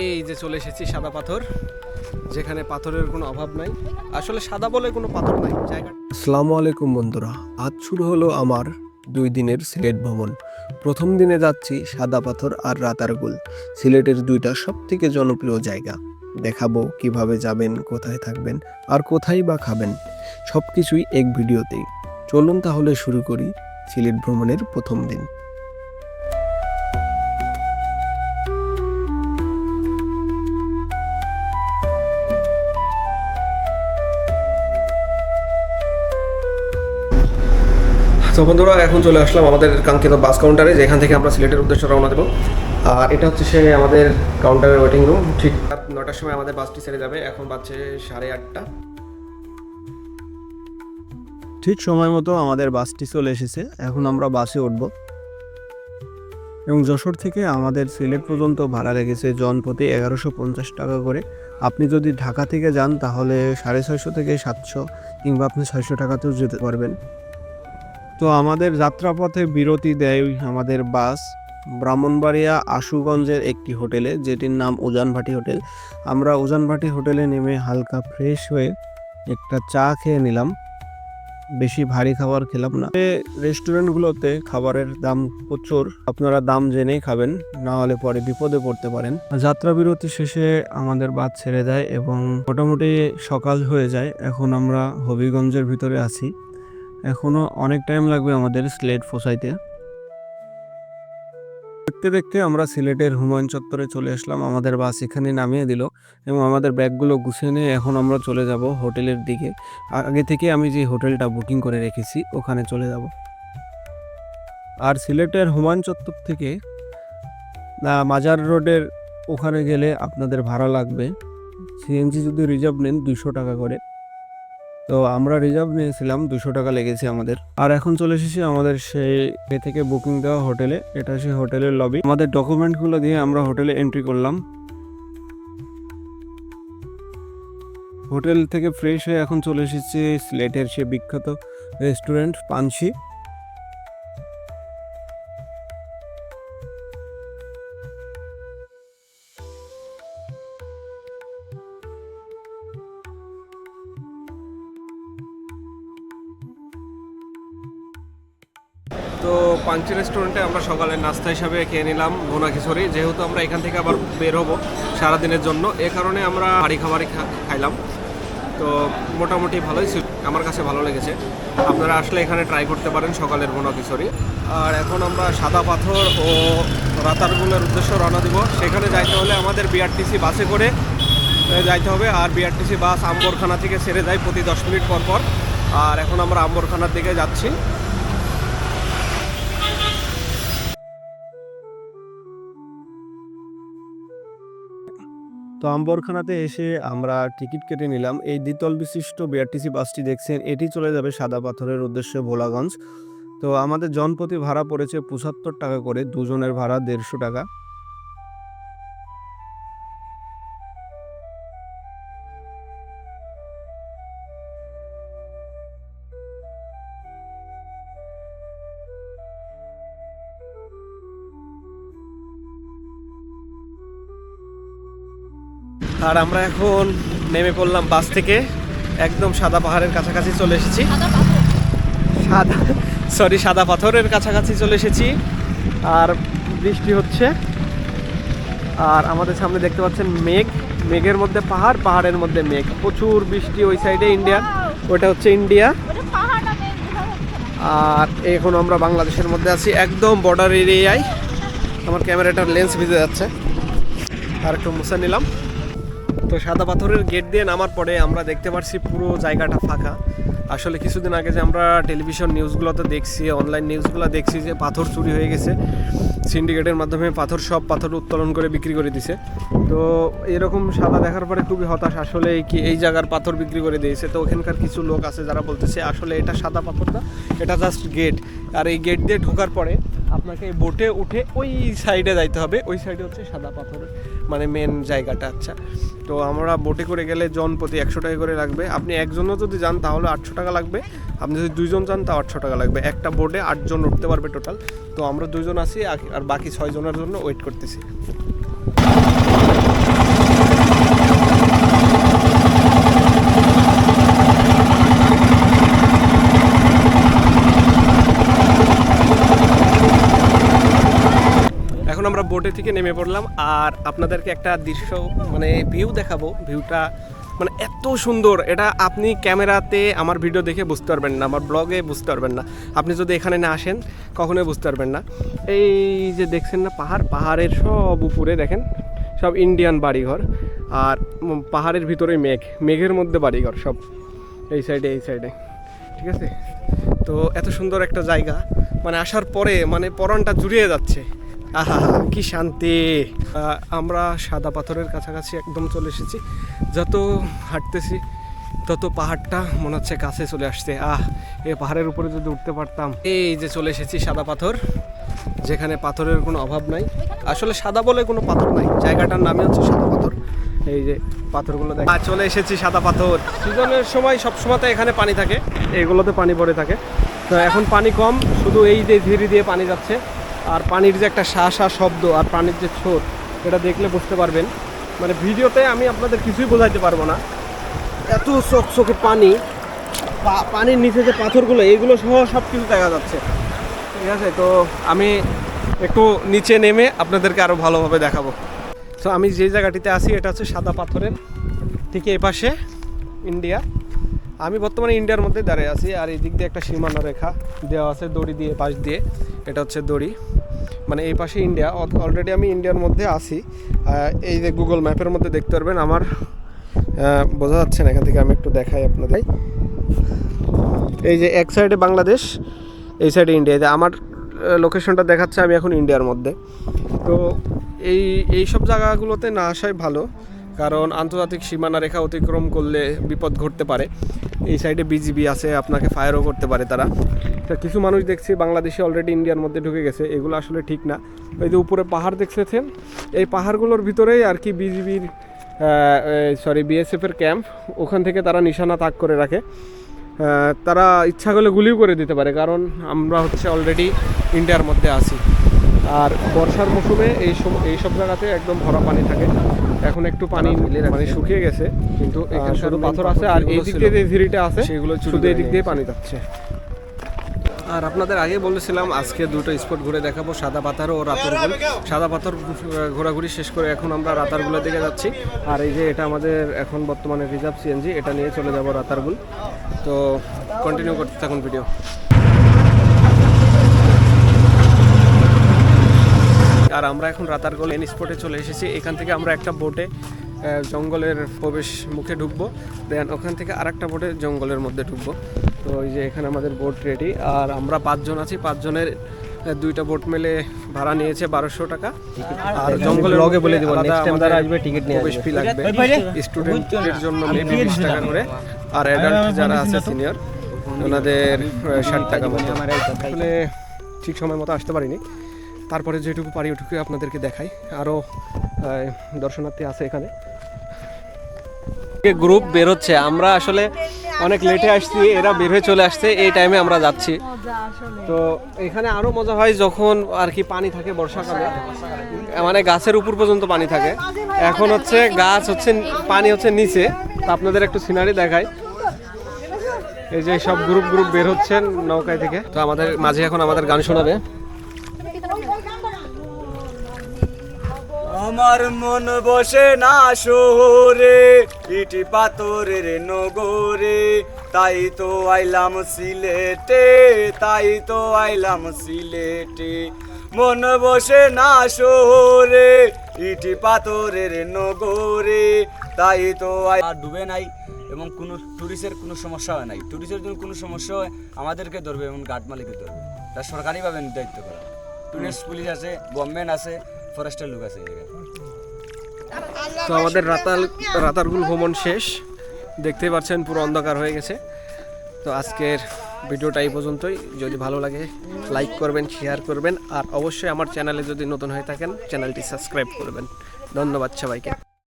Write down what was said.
এই যে চলে এসেছি সাদা পাথর, যেখানে পাথরের কোনো অভাব নাই। আসলে সাদা বলে কোনো পাথর নাই, জায়গা আসসালামু আলাইকুম বন্ধুরা, আজ শুরু হলো আমার দুই দিনের সিলেট ভ্রমণ। প্রথম দিনে যাচ্ছি সাদা পাথর আর রাতারগুল, সিলেটের দুইটা সব থেকে জনপ্রিয় জায়গা। দেখাবো কীভাবে যাবেন, কোথায় থাকবেন আর কোথায় বা খাবেন সব কিছুই এক ভিডিওতেই। চলুন তাহলে শুরু করি সিলেট ভ্রমণের প্রথম দিন। তো বন্ধুরা, এখন চলে আসলাম আমাদের কাঙ্ক্ষিত বাস কাউন্টারে যেখান থেকে আমরা সিলেটের উদ্দেশ্যে রওনা দেবো। আর এটা হচ্ছে সে আমাদের কাউন্টারের ওয়েটিং রুম ঠিক নটার সময় আমাদের বাসটি ছেড়ে যাবে। এখন বাজছে সাড়ে আটটা। ঠিক সময় মতো আমাদের বাসটি চলে এসেছে। এখন আমরা বাসে উঠব। এবং যশোর থেকে আমাদের সিলেট পর্যন্ত ভাড়া লেগেছে জনপ্রতি এগারোশো পঞ্চাশ টাকা করে। আপনি যদি ঢাকা থেকে যান, তাহলে সাড়ে ছয়শো থেকে সাতশো কিংবা আপনি ছয়শো টাকাতেও যেতে পারবেন। তো আমাদের যাত্রাপথে বিরতি দেয় আমাদের বাস ব্রাহ্মণবাড়িয়া আশুগঞ্জের একটি হোটেলে, যেটির নাম উজানভাটি হোটেল। আমরা উজানভাটি হোটেলে নেমে হালকা ফ্রেশ হয়ে একটা চা খেয়ে নিলাম। বেশি ভারী খাবার খেলাম না। রেস্টুরেন্টগুলোতে খাবারের দাম প্রচুর। আপনারা দাম জেনেই খাবেন, না হলে পরে বিপদে পড়তে পারেন। যাত্রা বিরতি শেষে আমাদের বাস ছেড়ে দেয় এবং মোটামুটি সকাল হয়ে যায়। এখন আমরা হবিগঞ্জের ভিতরে আছি। এখনও অনেক টাইম লাগবে আমাদের সিলেট পৌঁছাইতে দেখতে দেখতে আমরা সিলেটের হুমায়ুন চত্বরে চলে আসলাম। আমাদের বাস এখানে নামিয়ে দিল এবং আমাদের ব্যাগগুলো গুছিয়ে নিয়ে এখন আমরা চলে যাব হোটেলের দিকে। আগে থেকে আমি যে হোটেলটা বুকিং করে রেখেছি, ওখানে চলে যাব। আর সিলেটের হুমায়ুন চত্বর থেকে মাজার রোডের ওখানে গেলে আপনাদের ভাড়া লাগবে। সিএনজি যদি রিজার্ভ নেন দুশো টাকা করে। তো আমরা রিজার্ভ নিয়েছিলাম, দুশো টাকা লেগেছে আমাদের। আর এখন চলে এসেছি আমাদের সেই এ থেকে বুকিং দেওয়া হোটেলে এটা সেই হোটেলের লবি আমাদের ডকুমেন্টগুলো দিয়ে আমরা হোটেলে এন্ট্রি করলাম। হোটেল থেকে ফ্রেশ হয়ে এখন চলে এসেছি স্লেটের সে বিখ্যাত রেস্টুরেন্ট পানসি তো পাঞ্চি রেস্টুরেন্টে আমরা সকালের নাস্তা হিসাবে খেয়ে নিলাম ভোনা খিচুড়ি। যেহেতু আমরা এখান থেকে আবার বের হব সারাদিনের জন্য, এ কারণে আমরা বাড়ি খাবারই খাইলাম। তো মোটামুটি ভালোই ছিল, আমার কাছে ভালো লেগেছে। আপনারা আসলে এখানে ট্রাই করতে পারেন সকালের ভোনা খিচুড়ি। আর এখন আমরা সাদা পাথর ও রাতারগুলের উদ্দেশ্যে রওনা দিব। সেখানে যাইতে হলে আমাদের বিআরটিসি বাসে করে যাইতে হবে। আর বিআরটিসি বাস আম্বরখানা থেকে ছেড়ে যায় প্রতি দশ মিনিট পর পর। আর এখন আমরা আম্বরখানার দিকে যাচ্ছি। তো আম্বরখানাতে এসে আমরা টিকিট কেটে নিলাম। এই দ্বিতল বিশিষ্ট বিআরটিসি বাসটি দেখছেন, এটি চলে যাবে সাদা পাথরের উদ্দেশ্যে ভোলাগঞ্জ। তো আমাদের জনপ্রতি ভাড়া পড়েছে পঁচাত্তর টাকা করে, দুজনের ভাড়া দেড়শো টাকা। আর আমরা এখন নেমে পড়লাম বাস থেকে। একদম সাদা পাহাড়ের কাছাকাছি চলে এসেছি। সাদা সরি সাদা পাথরের কাছাকাছি চলে এসেছি। আর বৃষ্টি হচ্ছে। আর আমাদের সামনে দেখতে পাচ্ছেন মেঘ। মেঘের মধ্যে পাহাড় পাহাড়ের মধ্যে মেঘ। প্রচুর বৃষ্টি ওই সাইডে ইন্ডিয়া ওটা হচ্ছে ইন্ডিয়া আর এখন আমরা বাংলাদেশের মধ্যে আছি। একদম বর্ডার এরিয়ায় আমার ক্যামেরাটার লেন্স ভিজে যাচ্ছে। আর একটু মুছে নিলাম। তো সাদা পাথরের গেট দিয়ে নামার পরে আমরা দেখতে পারছি পুরো জায়গাটা ফাঁকা। আসলে কিছুদিন আগে যে আমরা টেলিভিশন নিউজগুলোতে দেখছি, অনলাইন নিউজগুলো দেখছি যে পাথর চুরি হয়ে গেছে। সিন্ডিকেটের মাধ্যমে পাথর সব পাথর উত্তোলন করে বিক্রি করে দিছে। তো এরকম সাদা দেখার পরে খুবই হতাশ। আসলে কি এই জায়গার পাথর বিক্রি করে দিয়েছে? তো ওখানকার কিছু লোক আছে যারা বলতেছে, আসলে এটা সাদা পাথর না, এটা জাস্ট গেট আর এই গেট দিয়ে ঢোকার পরে আপনাকে বোটে উঠে ওই সাইডে যাইতে হবে। ওই সাইডে হচ্ছে সাদা পাথর। মানে মেন জায়গাটা আচ্ছা। তো আমরা বোটে করে গেলে জন প্রতি একশো টাকা করে লাগবে। আপনি একজনও যদি যান, তাহলে আটশো টাকা লাগবে। আপনি যদি দুইজন যান, তাও আটশো টাকা লাগবে। একটা বোটে আটজন উঠতে পারবে টোটাল তো আমরা দুজন আছি, আর বাকি ছয়জনের জন্য ওয়েট করতেছি। বোটে থেকে নেমে পড়লাম আর আপনাদেরকে একটা দৃশ্য মানে ভিউ দেখাবো। ভিউটা মানে এত সুন্দর। এটা আপনি ক্যামেরাতে আমার ভিডিও দেখে বুঝতে পারবেন না, আমার ব্লগে বুঝতে পারবেন না। আপনি যদি এখানে না আসেন, কখনোই বুঝতে পারবেন না। এই যে দেখছেন না, পাহাড়, পাহাড়ের সব উপরে দেখেন, সব ইন্ডিয়ান বাড়িঘর। আর পাহাড়ের ভিতরে মেঘ, মেঘের মধ্যে বাড়িঘর সব। এই সাইডে এই সাইডে ঠিক আছে? তো এত সুন্দর একটা জায়গা। মানে আসার পরে মানে পরনটা জুড়িয়ে যাচ্ছে। আহা, কি শান্তি। আমরা সাদা পাথরের কাছাকাছি একদম চলে এসেছি। যত হাঁটতেছি, তত পাহাড়টা মনে হচ্ছে কাছে চলে আসছে। আহ এই পাহাড়ের উপরে যদি উঠতে পারতাম। এই যে চলে এসেছি সাদা পাথর, যেখানে পাথরের কোনো অভাব নাই। আসলে সাদা বলে কোনো পাথর নাই। জায়গাটার নামই হচ্ছে সাদা পাথর। এই যে পাথরগুলো দেখ চলে এসেছি সাদা পাথর। সিজনের সময় সব সময়তে এখানে পানি থাকে। এগুলোতে পানি পড়ে থাকে। তো এখন পানি কম, শুধু এই যে ধীরে দিয়ে পানি যাচ্ছে। আর পানির যে একটা শা শা শব্দ আর পানির যে ছোট এটা দেখলে বুঝতে পারবেন। মানে ভিডিওতে আমি আপনাদের কিছুই বোঝাইতে পারব না। এত চকচকে পানি, পা- পানির নিচে যে পাথরগুলো, এগুলো সহ সব কিছু দেখা যাচ্ছে। ঠিক আছে, তো আমি একটু নিচে নেমে আপনাদেরকে আরও ভালোভাবে দেখাবো। তো আমি যে জায়গাটিতে আছি, এটা হচ্ছে সাদা পাথরের ঠিক এই পাশে ইন্ডিয়া। আমি বর্তমানে ইন্ডিয়ার মধ্যে দাঁড়িয়ে আছি, আর এই দিক দিয়ে একটা সীমানা রেখা দেওয়া আছে দড়ি দিয়ে, পাশ দিয়ে। এটা হচ্ছে দড়ি। মানে এই পাশে ইন্ডিয়া অলরেডি আমি ইন্ডিয়ার মধ্যে আছি। এই যে গুগল ম্যাপের মধ্যে দেখতে পারবেন। আমার বোঝা যাচ্ছে না, এখান থেকে আমি একটু দেখাই আপনাদের। এই যে এক সাইডে বাংলাদেশ এই সাইডে ইন্ডিয়া আমার লোকেশনটা দেখাচ্ছে আমি এখন ইন্ডিয়ার মধ্যে। তো এই এই সব জায়গাগুলোতে না আসাই ভালো। কারণ আন্তর্জাতিক সীমানা রেখা অতিক্রম করলে বিপদ ঘটতে পারে। এই সাইডে বিজিবি আছে, আপনাকে ফায়ারও করতে পারে তারা। কিছু মানুষ দেখছি বাংলাদেশে অলরেডি ইন্ডিয়ার মধ্যে ঢুকে গেছে, এগুলো আসলে ঠিক না। ওই যে উপরে পাহাড় দেখতেছেন এই পাহাড়গুলোর ভিতরেই আর কি বিজিবির সরি বিএসএফের ক্যাম্প ওখান থেকে তারা নিশানা তাক করে রাখে। তারা ইচ্ছা করলে গুলিও করে দিতে পারে, কারণ আমরা হচ্ছে অলরেডি ইন্ডিয়ার মধ্যে আছি। আর বর্ষার মৌসুমে এই সব এই সব জায়গাতে একদম ভরা পানি থাকে। এখন একটু পানি মানে শুকিয়ে গেছে কিন্তু এখানে শুধু পাথর আছে আর এই দিক দিয়ে যে ঝিরিটা আছে সেগুলো শুধু এই দিক দিয়ে পানি যাচ্ছে। আর আপনাদের আগে বলেছিলাম আজকে দুটো স্পট ঘুরে দেখাবো সাদা পাথর ও রাতারগুল। সাদা পাথর ঘোরাঘুরি শেষ করে এখন আমরা রাতারগুলের দিকে যাচ্ছি। আর এই যে এটা আমাদের এখন বর্তমানে রিজার্ভ সিএনজি এটা নিয়ে চলে যাব রাতারগুল। তো কন্টিনিউ করতে থাকুন ভিডিও আর আমরা এখন রাতারগুল এন স্পটে চলে এসেছি। এখান থেকে আমরা একটা বোটে জঙ্গলের প্রবেশ মুখে ঢুকবো। দেন ওখান থেকে আরেকটা বোটে জঙ্গলের মধ্যে ঢুকবো। তো ওই যে এখানে আমাদের বোট রেডি আর আমরা পাঁচজন আছি। পাঁচজনের দুইটা বোট মেলে ভাড়া নিয়েছে বারোশো টাকা। আর জঙ্গলের ব্লগে বলে মধ্যে দিব, যারা আসবে ticket নিয়ে প্রবেশ আসবে। ফি লাগবে। স্টুডেন্টের জন্য মেবি বিশ টাকা করে। আর অ্যাডাল্ট যারা আছে সিনিয়র ওনাদের ষাট টাকা মতো। আসলে ঠিক সময় মতো আসতে পারিনি। তারপরে যেটুকু পারি ওটুকু আপনাদেরকে দেখাই। আরও দর্শনার্থী আছে এখানে। গ্রুপ বের হচ্ছে আমরা আসলে অনেক লেটে আসছি, এরা বের হয়ে চলে আসছে, এই টাইমে আমরা যাচ্ছি। তো এখানে আরও মজা হয় যখন আর কি পানি থাকে বর্ষাকালে। মানে গাছের উপর পর্যন্ত পানি থাকে। এখন হচ্ছে গাছ হচ্ছে, পানি হচ্ছে নিচে। তা আপনাদের একটু সিনারি দেখাই। এই যে সব গ্রুপ গ্রুপ বের হচ্ছেন নৌকায় থেকে। তো আমাদের মাঝে এখন আমাদের গান শোনাবে। আমার মন বসে না শহরে ইটি পাথরের নগরে। তাই তো আইলাম সিলেটে তাই তো আইলাম সিলেটে। মন বসে না শহরে ইটি পাথরের নগরে। তাই তো আর ডুবে নাই এবং কোনো টুরিস্টের কোনো সমস্যা হয় নাই। টুরিস্টের জন্য কোনো সমস্যা হয় আমাদেরকে ধরবে এবং গার্ড মালিককে ধরবে। তা সরকারিভাবে দায়িত্ব করা। টুরিস্ট পুলিশ আছে গভর্নমেন্ট আছে ফরেস্টের লোক আছে এই জায়গায়। তো আমাদের রাতাল, রাতারগুল ভ্রমণ শেষ। দেখতে পাচ্ছেন, পুরো অন্ধকার হয়ে গেছে। তো আজকের ভিডিওটা এই পর্যন্তই। যদি ভালো লাগে লাইক করবেন শেয়ার করবেন, আর অবশ্যই আমার চ্যানেলে যদি নতুন হয়ে থাকেন চ্যানেলটি সাবস্ক্রাইব করবেন। ধন্যবাদ সবাইকে।